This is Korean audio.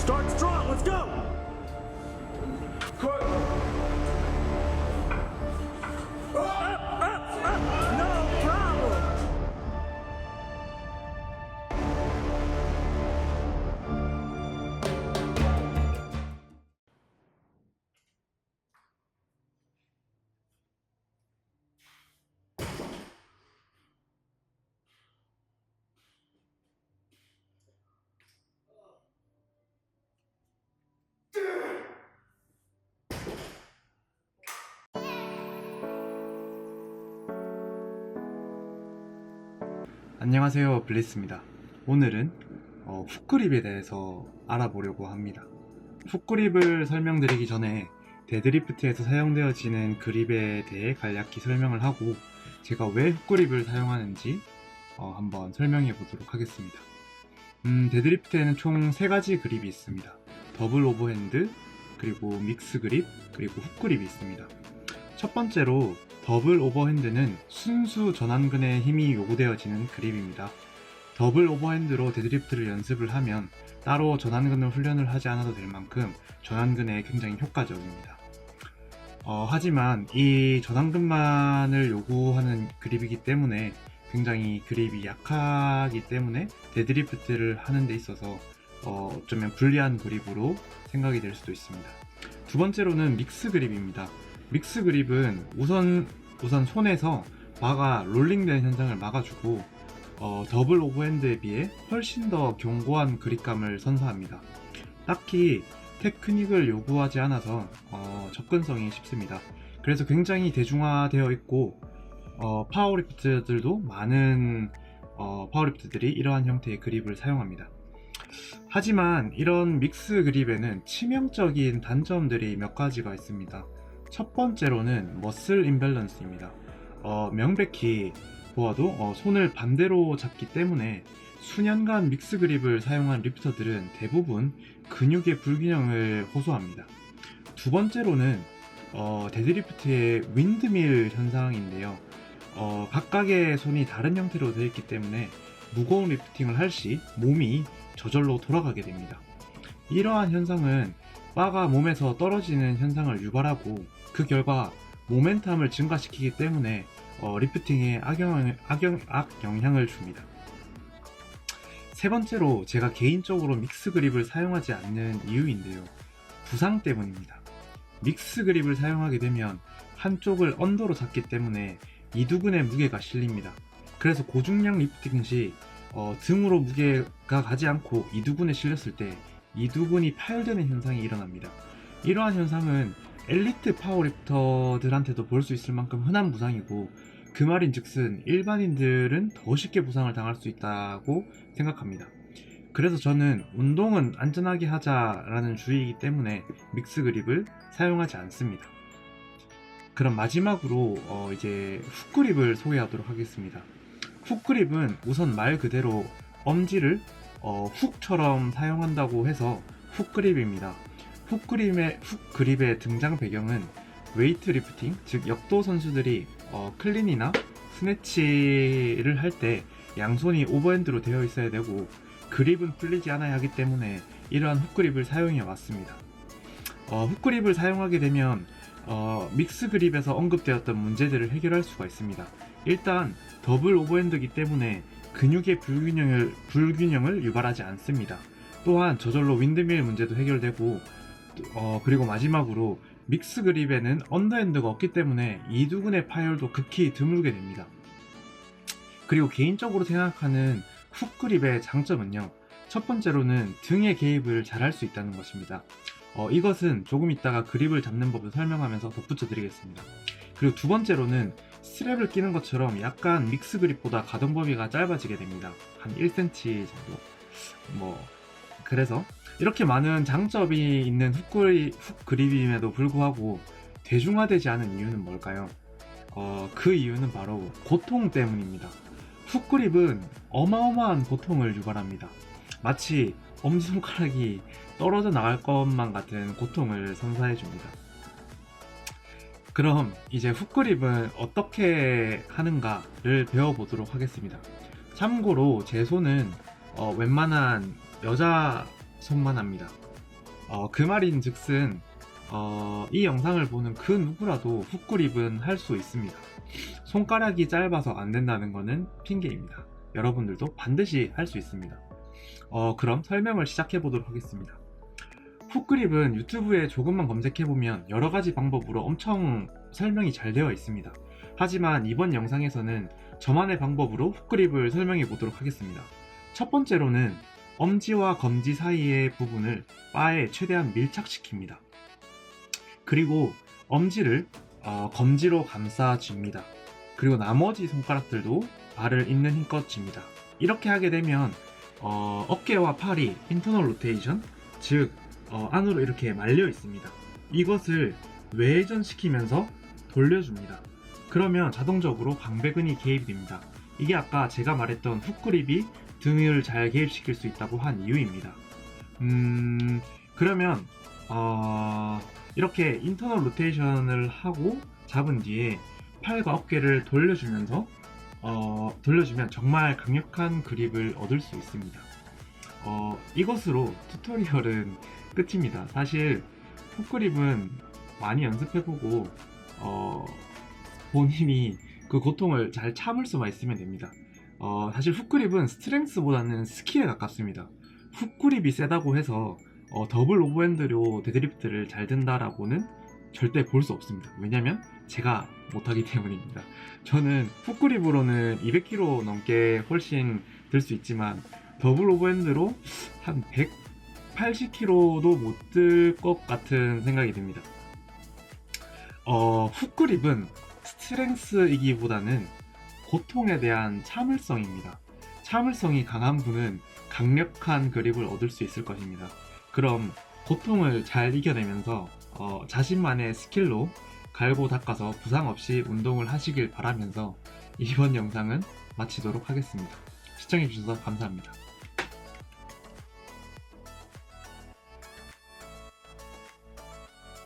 Start strong. Let's go. 안녕하세요 블리스입니다. 오늘은 어, 훅그립에 대해서 알아보려고 합니다. 훅그립을 설명드리기 전에 데드리프트에서 사용되어지는 그립에 대해 간략히 설명을 하고 제가 왜 훅그립을 사용하는지 어, 한번 설명해 보도록 하겠습니다. 음, 데드리프트에는 총 3가지 그립이 있습니다. 더블 오버핸드 그리고 믹스 그립 그리고 훅그립이 있습니다 첫 번째로 더블 오버핸드는 순수 전완근에 힘이 요구되어지는 그립입니다. 더블 오버핸드로 데드리프트를 연습을 하면 따로 전완근을 훈련을 하지 않아도 될 만큼 전완근에 굉장히 효과적입니다. 어, 하지만 이 전완근만을 요구하는 그립이기 때문에 굉장히 그립이 약하기 때문에 데드리프트를 하는 데 있어서 어, 어쩌면 불리한 그립으로 생각이 될 수도 있습니다. 두 번째로는 믹스 그립입니다. 믹스 그립은 우선 우선 손에서 바가 롤링되는 현상을 막아주고 어, 더블 오버핸드에 비해 훨씬 더 견고한 그립감을 선사합니다. 딱히 테크닉을 요구하지 않아서 어, 접근성이 쉽습니다. 그래서 굉장히 대중화되어 있고 어, 파워리프트들도 많은 어, 파워리프트들이 이러한 형태의 그립을 사용합니다. 하지만 이런 믹스 그립에는 치명적인 단점들이 몇 가지가 있습니다. 첫 번째로는 머슬 임밸런스입니다. 어, 명백히 보아도 어, 손을 반대로 잡기 때문에 수년간 믹스 그립을 사용한 리프터들은 대부분 근육의 불균형을 호소합니다. 두 번째로는 어, 데드리프트의 윈드밀 현상인데요. 어, 각각의 손이 다른 형태로 되어 있기 때문에 무거운 리프팅을 할 시 몸이 저절로 돌아가게 됩니다. 이러한 현상은 바가 몸에서 떨어지는 현상을 유발하고 그 결과 모멘텀을 증가시키기 때문에 어, 리프팅에 악영, 악영, 악영향을 줍니다. 세 번째로 제가 개인적으로 믹스 그립을 사용하지 않는 이유인데요. 부상 때문입니다. 믹스 그립을 사용하게 되면 한쪽을 언더로 잡기 때문에 이두근의 무게가 실립니다. 그래서 고중량 리프팅 시 어, 등으로 무게가 가지 않고 이두근에 실렸을 때 이두근이 파열되는 현상이 일어납니다. 이러한 현상은 엘리트 파워리프터들한테도 볼 수 있을 만큼 흔한 부상이고 그 말인 즉슨 일반인들은 더 쉽게 부상을 당할 수 있다고 생각합니다. 그래서 저는 운동은 안전하게 하자라는 주의이기 때문에 믹스 그립을 사용하지 않습니다. 그럼 마지막으로 어, 이제 훅 그립을 소개하도록 하겠습니다. 훅 그립은 우선 말 그대로 엄지를 어, 훅처럼 사용한다고 해서 훅 그립입니다. 훅 그립의, 훅 그립의 등장 배경은 웨이트 리프팅, 즉 역도 선수들이 어, 클린이나 스네치를 할 때 양손이 오버핸드로 되어 있어야 되고 그립은 풀리지 않아야 하기 때문에 이러한 훅 그립을 사용해 왔습니다. 어, 훅 그립을 사용하게 되면 어, 믹스 그립에서 언급되었던 문제들을 해결할 수가 있습니다. 일단 더블 오버핸드이기 때문에 근육의 불균형을, 불균형을 유발하지 않습니다. 또한 저절로 윈드밀 문제도 해결되고 어, 그리고 마지막으로 믹스 그립에는 언더핸드가 없기 때문에 이두근의 파열도 극히 드물게 됩니다. 그리고 개인적으로 생각하는 훅 그립의 장점은요. 첫 번째로는 등의 개입을 잘 할 수 있다는 것입니다. 어, 이것은 조금 있다가 그립을 잡는 법을 설명하면서 덧붙여 드리겠습니다. 그리고 두 번째로는 스트랩을 끼는 것처럼 약간 믹스 그립보다 가동 범위가 짧아지게 됩니다. 한 1cm 정도. 뭐 그래서 이렇게 많은 장점이 있는 훅, 그립, 훅 그립임에도 불구하고 대중화되지 않은 이유는 뭘까요? 어, 그 이유는 바로 고통 때문입니다. 훅 그립은 어마어마한 고통을 유발합니다. 마치 엄지손가락이 떨어져 나갈 것만 같은 고통을 선사해 줍니다. 그럼 이제 훅 그립은 어떻게 하는가를 배워보도록 하겠습니다. 참고로 제 손은 어, 웬만한 여자 손만 합니다. 어, 그 말인 즉슨 어, 이 영상을 보는 그 누구라도 훅그립은 할 수 있습니다. 손가락이 짧아서 안 된다는 것은 핑계입니다. 여러분들도 반드시 할 수 있습니다. 어, 그럼 설명을 시작해 보도록 하겠습니다. 훅그립은 유튜브에 조금만 검색해 보면 여러 가지 방법으로 엄청 설명이 잘 되어 있습니다. 하지만 이번 영상에서는 저만의 방법으로 훅그립을 설명해 보도록 하겠습니다. 첫 번째로는 엄지와 검지 사이의 부분을 바에 최대한 밀착시킵니다. 그리고 엄지를 어, 검지로 감싸줍니다. 그리고 나머지 손가락들도 발을 있는 힘껏 줍니다. 이렇게 하게 되면 어, 어깨와 팔이 인터널 로테이션, 즉 어, 안으로 이렇게 말려 있습니다. 이것을 외전시키면서 돌려줍니다. 그러면 자동적으로 광배근이 개입이 됩니다. 이게 아까 제가 말했던 훅그립이 등을 잘 개입시킬 수 있다고 한 이유입니다. 음, 그러면 어, 이렇게 인터널 로테이션을 하고 잡은 뒤에 팔과 어깨를 돌려주면서 어, 돌려주면 정말 강력한 그립을 얻을 수 있습니다. 어, 이것으로 튜토리얼은 끝입니다. 사실 훅그립은 많이 연습해보고 어, 본인이 그 고통을 잘 참을 수만 있으면 됩니다. 어, 사실 훅그립은 스트렝스보다는 스킬에 가깝습니다. 훅그립이 세다고 해서 어, 더블 오버핸드로 데드리프트를 잘 든다라고는 절대 볼 수 없습니다. 왜냐면 제가 못하기 때문입니다. 저는 훅그립으로는 200kg 넘게 훨씬 들 수 있지만 더블 오버핸드로 한 180kg도 못 들 것 같은 생각이 듭니다. 어, 훅그립은 스트렝스이기보다는 고통에 대한 참을성입니다. 참을성이 강한 분은 강력한 그립을 얻을 수 있을 것입니다. 그럼 고통을 잘 이겨내면서 어, 자신만의 스킬로 갈고 닦아서 부상 없이 운동을 하시길 바라면서 이번 영상은 마치도록 하겠습니다. 시청해주셔서 감사합니다.